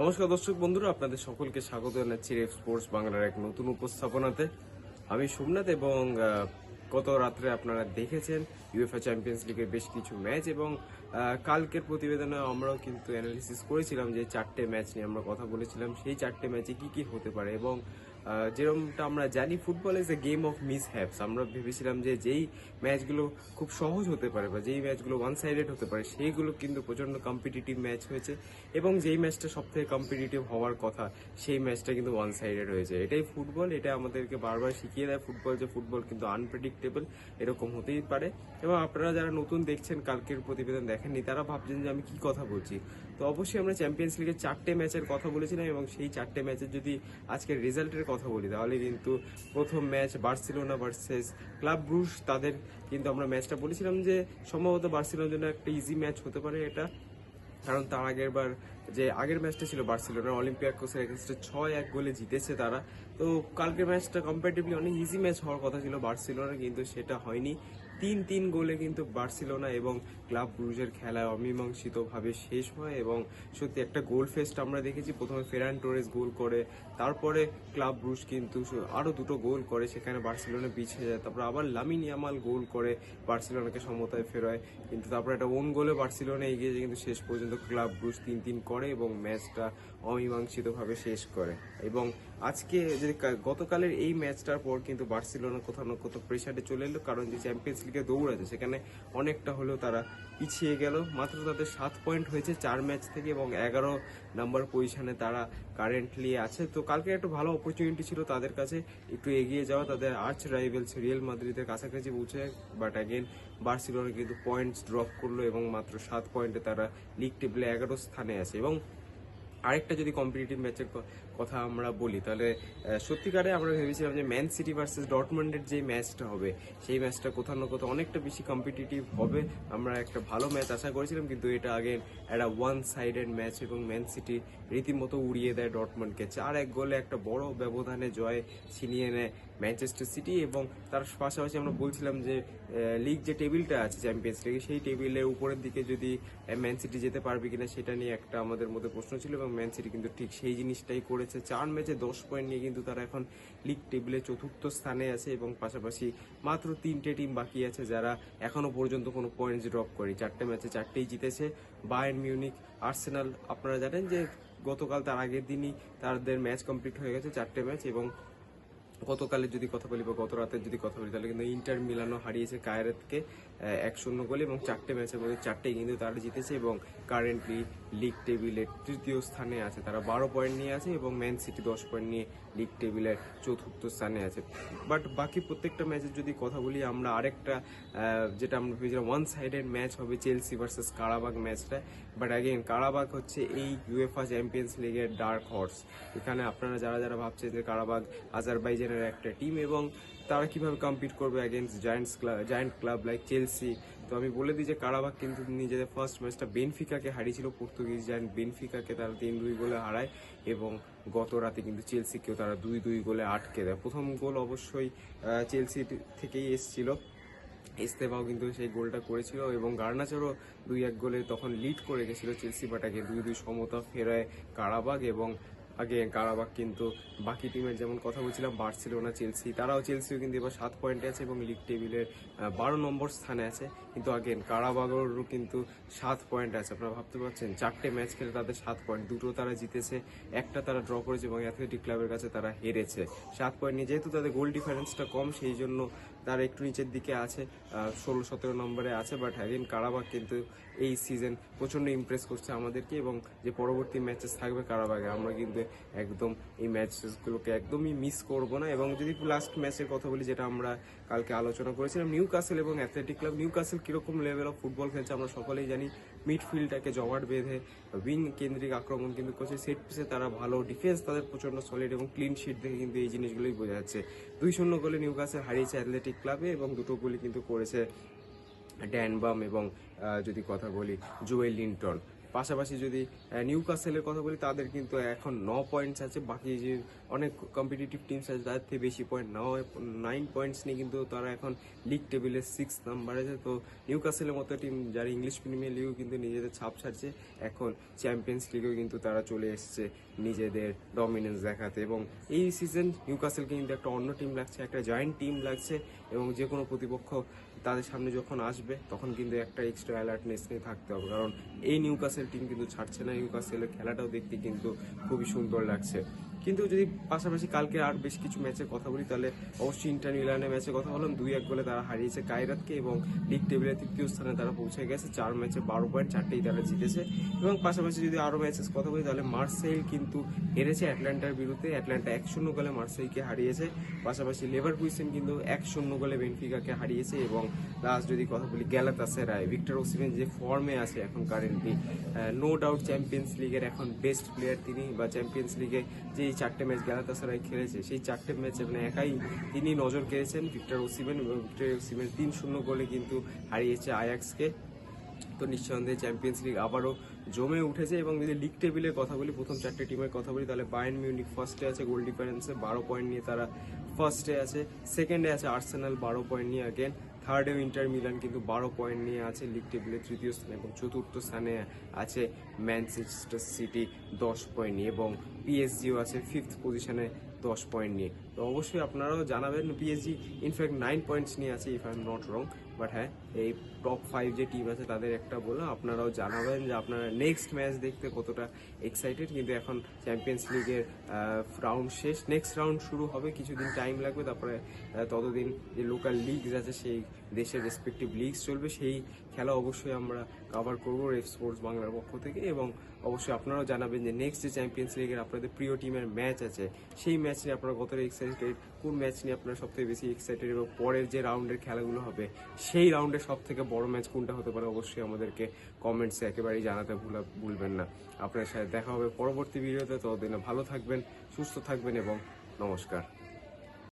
নমস্কার দর্শক বন্ধুরা, আপনাদের সকলকে স্বাগত জানাচ্ছি রেফ স্পোর্টস বাংলার এক নতুন উপস্থাপনাতে। আমি সোমনাথ এবং কত গত রাত্রে আপনারা দেখেছেন ইউএফএ চ্যাম্পিয়ন্স লিগের বেশ কিছু ম্যাচ এবং কালকের প্রতিবেদনে আমরাও কিন্তু অ্যানালিসিস করেছিলাম যে চারটে ম্যাচ নিয়ে আমরা কথা বলেছিলাম। সেই চারটে ম্যাচে কি কি হতে পারে এবং যেরকমটা আমরা জানি football is a game of mishaps আমরা ভেবেছিলাম যে যেই ম্যাচগুলো খুব সহজ হতে পারে বা যেই ম্যাচগুলো ওয়ান সাইডেড হতে পারে, সেইগুলো কিন্তু প্রচণ্ড কম্পিটিটিভ ম্যাচ হয়েছে এবং যেই ম্যাচটা সব থেকে কম্পিটিটিভ হওয়ার কথা, সেই ম্যাচটা কিন্তু ওয়ান সাইডেড হয়েছে। এটাই ফুটবল এটা আমাদেরকে বারবার শিখিয়ে দেয় ফুটবল যে ফুটবল কিন্তু আনপ্রেডিক্টেবল এরকম হতেই পারে। এবং আপনারা যারা নতুন দেখছেন, কালকের প্রতিবেদন দেখেননি, তারা ভাবছেন যে আমি কি কথা বলছি। তো অবশ্যই আমরা চ্যাম্পিয়ন্স লিগের চারটে ম্যাচের কথা বলেছিলাম এবং সেই চারটে ম্যাচের যদি আজকের রেজাল্টের কথা বলি তাহলে কিন্তু প্রথম match Barcelona versus club Brugge, তাদের কিন্তু আমরা ম্যাচটা বলেছিলাম যে সম্ভবত বার্সেলোনার জন্য একটা ইজি ম্যাচ হতে পারে এটা। কারণ তার আগের বার যে আগের ম্যাচটা ছিল বার্সেলোনা অলিম্পিয়াকোসের এগেনস্টে ছয় এক গোলে জিতেছে তারা। তো কালকের ম্যাচটা কম্পারেটিভলি অনেক ইজি ম্যাচ হওয়ার কথা ছিল বার্সিলোনার, কিন্তু সেটা হয়নি। তিন তিন গোলে কিন্তু বার্সেলোনা এবং ক্লাব ব্রুজের খেলা অমীমাংসিতভাবে শেষ হয় এবং সত্যি একটা গোল ফেস্ট আমরা দেখেছি। প্রথমে ফেরান টোরেস গোল করে, তারপরে ক্লাব ব্রুজ কিন্তু আরও দুটো গোল করে, সেখানে বার্সেলোনা পিছিয়ে যায়। তারপর আবার লামিন ইয়ামাল গোল করে বার্সেলোনাকে সমতায় ফেরায়। কিন্তু তারপরে একটা ওন গোলে বার্সেলোনা এগিয়ে যায়, কিন্তু শেষ পর্যন্ত ক্লাব ব্রুজ তিন তিন করে এবং ম্যাচটা অমীমাংসিতভাবে শেষ করে। এবং আজকে যে গতকালের এই ম্যাচটার পর কিন্তু বার্সেলোনা কোথাও না কোথাও প্রেশারে চলে এলো, কারণ যে চ্যাম্পিয়ন্স লিগে দৌড় আছে সেখানে অনেকটা হলেও তারা পিছিয়ে গেল। মাত্র তাদের সাত পয়েন্ট হয়েছে চার ম্যাচ থেকে এবং এগারো নাম্বার পজিশনে তারা কারেন্টলি আছে। তো কালকে একটা ভালো অপরচুনিটি ছিল তাদের কাছে, একটু এগিয়ে যাওয়া। তাদের আর্চ রাইভেলস রিয়েল মাদ্রিদের কাছাকাছি পৌঁছে বাট অ্যাগেন বার্সেলোনা কিন্তু পয়েন্টস ড্রপ করল এবং মাত্র সাত পয়েন্টে তারা লিগ টেবিলে এগারো স্থানে আছে। এবং আরেকটা যদি কম্পিটিটিভ ম্যাচের কথা আমরা বলি, তাহলে সত্যিকারে আমরা ভেবেছিলাম যে ম্যান সিটি ভার্সেস ডটমন্ডের যে ম্যাচটা হবে, সেই ম্যাচটা কোথাও না কোথাও অনেকটা বেশি কম্পিটিটিভ হবে। আমরা একটা ভালো ম্যাচ আশা করেছিলাম, কিন্তু এটা আগে একটা ওয়ান সাইডেড ম্যাচ এবং ম্যান সিটি রীতিমতো উড়িয়ে দেয় ডটমন্ডকে চার এক গোলে একটা বড় ব্যবধানে জয় ছিনিয়ে নেয় ম্যানচেস্টার সিটি এবং তার পাশাপাশি আমরা বলছিলাম যে লিগ যে টেবিলটা আছে চ্যাম্পিয়ন্স লিগে সেই টেবিলের উপরের দিকে যদি ম্যান সিটি যেতে পারবে কিনা সেটা নিয়ে একটা আমাদের মধ্যে প্রশ্ন ছিল এবং ম্যান সিটি কিন্তু ঠিক সেই জিনিসটাই করেছে। চার ম্যাচে দশ পয়েন্ট নিয়ে কিন্তু তারা এখন লিগ টেবিলে চতুর্থ স্থানে আছে এবং পাশাপাশি মাত্র তিনটে টিম বাকি আছে যারা এখনও পর্যন্ত কোনো পয়েন্টস ড্রপ করে চারটে ম্যাচে চারটেই জিতেছে। বায়ার্ন মিউনিক আর্সেনাল আপনারা জানেন যে গতকাল তার আগের দিনই তাদের ম্যাচ কমপ্লিট হয়ে গেছে চারটে ম্যাচ এবং গতকালের যদি কথা বলি বা গত রাতের যদি কথা বলি, তাহলে কিন্তু ইন্টার মিলানো হারিয়েছে কায়রাতকে এক শূন্য গোলে এবং চারটে ম্যাচের মধ্যে চারটে কিন্তু তারা জিতেছে এবং কারেন্টলি লিগ টেবিলের তৃতীয় স্থানে আছে। তারা বারো পয়েন্ট নিয়ে আছে এবং ম্যান সিটি দশ পয়েন্ট নিয়ে লিগ টেবিলের চতুর্থ স্থানে আছে। বাট বাকি প্রত্যেকটা ম্যাচের যদি কথা বলি, আমরা আরেকটা যেটা আমরা ভেবেছিলাম ওয়ান সাইডেড ম্যাচ হবে চেলসি ভার্সেস কারাবাগ ম্যাচটা। বাট অ্যাগেন কারাবাগ হচ্ছে এই ইউএফা চ্যাম্পিয়ন্স লিগের ডার্ক হর্স এখানে আপনারা যারা যারা ভাবছেন যে কারাবাগ আজারবাইজানের একটা টিম এবং তারা কীভাবে কম্পিট করবে against giants club giant club like Chelsea তো আমি বলে দিই যে কারাবাগ কিন্তু নিজেদের ফার্স্ট ম্যাচটা বেনফিকাকে হারিয়েছিল পর্তুগিজ জায়ান্ট বেনফিকাকে তারা তিন দুই গোলে হারায় এবং গত রাতে কিন্তু চেলসিকেও তারা দুই দুই গোলে আটকে দেয়। প্রথম গোল অবশ্যই চেলসি থেকেই এসেছিল। ইস্তেফাও কিন্তু সেই গোলটা করেছিল এবং গার্নাচারও দুই এক গোলে তখন লিড করে গেছিল চেলসি বাটাকে দুই দুই সমতা ফেরায় কারাবাগ এবং আগে কারাবাগ কিন্তু বাকি টিমের যেমন কথা বলছিলাম, বার্সেলোনা, চেলসি, তারাও চেলসিও কিন্তু এবার সাত পয়েন্টে আছে এবং লিগ টেবিলের বারো নম্বর স্থানে আছে। কিন্তু আগেন কারাবাগরও কিন্তু সাত পয়েন্ট আছে। আপনারা ভাবতে পারছেন, চারটে ম্যাচ খেলে তাদের সাত পয়েন্ট দুটো তারা জিতেছে, একটা তারা ড্র করেছে এবং অ্যাথলেটিক ক্লাবের কাছে তারা হেরেছে। সাত পয়েন্ট নিয়ে যেহেতু তাদের গোল ডিফারেন্সটা কম, সেই জন্য তারা একটু নিচের দিকে আছে ষোলো সতেরো নম্বরে আছে বাট হ্যাগেন কারাবাগ কিন্তু এই সিজন প্রচণ্ড ইমপ্রেস করছে আমাদেরকে এবং যে পরবর্তী ম্যাচেস থাকবে কারাবাগে, আমরা কিন্তু একদম এই ম্যাচেসগুলোকে একদমই মিস করব না এবং যদি লাস্ট ম্যাচের কথা বলি যেটা আমরা কালকে আলোচনা করেছিলাম নিউ কাসেল এবং অ্যাথলেটিক ক্লাব। নিউ কাসেল কীরকম লেভেল অফ ফুটবল খেলছে আমরা সকলেই জানি। মিডফিল্ডটাকে জমাট বেঁধে উইং কেন্দ্রিক আক্রমণ কিন্তু করছে। সেট পিসে তারা ভালো ডিফেন্স তাদের প্রচণ্ড সলিড এবং ক্লিন শিট দেখে কিন্তু এই জিনিসগুলোই বোঝা যাচ্ছে। দুই শূন্য গোলে নিউ কাসেল হারিয়েছে অ্যাথলেটিক ক্লাবে এবং দুটো গোলই কিন্তু করেছে ড্যানবাম এবং যদি কথা বলি, জুয়েল লিন্টন। পাশাপাশি যদি নিউ কাসেলের কথা বলি, তাদের কিন্তু এখন ন পয়েন্টস আছে। বাকি যে অনেক কম্পিটিটিভ টিমস আছে তাদের থেকে বেশি পয়েন্ট নয় নাইন পয়েন্টস নিয়ে কিন্তু তারা এখন লিগ টেবিলের সিক্স নাম্বার আছে। তো নিউ কাসেলের মতো টিম যারা ইংলিশ প্রিমিয়ার লিগও কিন্তু নিজেদের ছাপ ছাড়ছে, এখন চ্যাম্পিয়ন্স লিগেও কিন্তু তারা চলে এসছে নিজেদের ডমিনেন্স দেখাতে। এবং এই সিজন নিউ কাসেলকে কিন্তু একটা অন্য টিম লাগছে, একটা জয়েন্ট টিম লাগছে। এবং যে কোনো প্রতিপক্ষ তাদের সামনে যখন আসবে, তখন কিন্তু একটা এক্সট্রা অ্যালার্টনেস নিয়ে থাকতে হবে। কারণ এই নিউ কাসেল টিম কিন্তু ছাড়ছে না। নিউ কাসেলের খেলাটাও দেখতে কিন্তু খুবই সুন্দর লাগছে। কিন্তু যদি পাশাপাশি কালকে আর বেশ কিছু ম্যাচের কথা বলি, তাহলে অবশ্যই ইন্টার মিলানের ম্যাচের কথা বললাম। দুই এক গোলে তারা হারিয়েছে কায়রাতকে এবং লিগ টেবিলের তৃতীয় স্থানে তারা পৌঁছে গেছে। চার ম্যাচে বারো পয়েন্ট চারটেই তারা জিতেছে। এবং পাশাপাশি যদি আরও ম্যাচের কথা বলি, তাহলে মার্সেল কিন্তু হেরেছে অ্যাটলান্টার বিরুদ্ধে। অ্যাটলান্টা এক শূন্য গোলে মার্সেলকে হারিয়েছে। পাশাপাশি লেভার কুইসেন কিন্তু এক শূন্য গোলে বেনফিকাকে হারিয়েছে। এবং লাস্ট যদি কথা বলি গ্যালাতাসে রায় ভিক্টর ওসিমেন যে ফর্মে আছে এখন কারেন্টলি নো ডাউট চ্যাম্পিয়ন্স লিগের এখন বেস্ট প্লেয়ার তিনি বা চ্যাম্পিয়ন্স লিগে যে এই চারটে ম্যাচ গ্যালাতাসারাই খেলেছে। সেই চারটে ম্যাচে মানে একাই তিনি নজর কেড়েছেন। ভিক্টর ওসিমেন ভিক্টর ওসিমেন তিন শূন্য গোলে কিন্তু হারিয়েছে আয়াক্সকে। তো নিঃসন্দেহে চ্যাম্পিয়ন্স লিগ আবারও জমে উঠেছে এবং যদি লিগ টেবিলের কথা বলি, প্রথম চারটে টিমের কথা বলি, তাহলে বায়ার্ন মিউনিক ফার্স্টে আছে গোল ডিফারেন্সে বারো পয়েন্ট নিয়ে তারা ফার্স্টে আছে সেকেন্ডে আছে আর্সেনাল বারো পয়েন্ট নিয়ে আগেন থার্ডে ইন্টার মিলান কিন্তু বারো পয়েন্ট নিয়ে আছে লিগ টেবিলের তৃতীয় স্থানে এবং চতুর্থ স্থানে আছে ম্যানচেস্টার সিটি দশ পয়েন্ট নিয়ে এবং পিএসজিও আছে ফিফথ পজিশনে দশ পয়েন্ট নিয়ে। তো অবশ্যই আপনারাও জানাবেন, পিএসজি ইনফ্যাক্ট নাইন পয়েন্টস নিয়ে আছে if I am not wrong but হ্যাঁ এই টপ ফাইভ যে টিম আছে তাদের একটা বললাম আপনারাও জানাবেন যে আপনারা নেক্সট ম্যাচ দেখতে কতটা এক্সাইটেড কিন্তু এখন চ্যাম্পিয়ন্স লিগের রাউন্ড শেষ। নেক্সট রাউন্ড শুরু হবে, কিছুদিন টাইম লাগবে, তারপরে ততদিন যে লোকাল লিগস আছে সেই দেশের রেসপেক্টিভ লিগস চলবে, সেই খেলা অবশ্যই আমরা কভার করব রেফ স্পোর্টস বাংলার পক্ষ থেকে এবং অবশ্যই আপনারাও জানাবেন যে নেক্সট যে চ্যাম্পিয়ন্স লিগের আপনাদের প্রিয় টিমের ম্যাচ আছে, সেই ম্যাচ নিয়ে আপনারা কতটা এক্সাইটেড কোন ম্যাচ নিয়ে আপনারা সবথেকে বেশি এক্সাইটেড এবং পরের যে রাউন্ডের খেলাগুলো হবে, সেই রাউন্ডের সব থেকে বড় ম্যাচ কোনটা হতে পারে অবশ্যই আমাদেরকে কমেন্টসে একেবারেই জানাতে ভুলা ভুলবেন না। আপনার সাথে দেখা হবে পরবর্তী ভিডিওতে ততদিনে ভালো থাকবেন, সুস্থ থাকবেন এবং নমস্কার।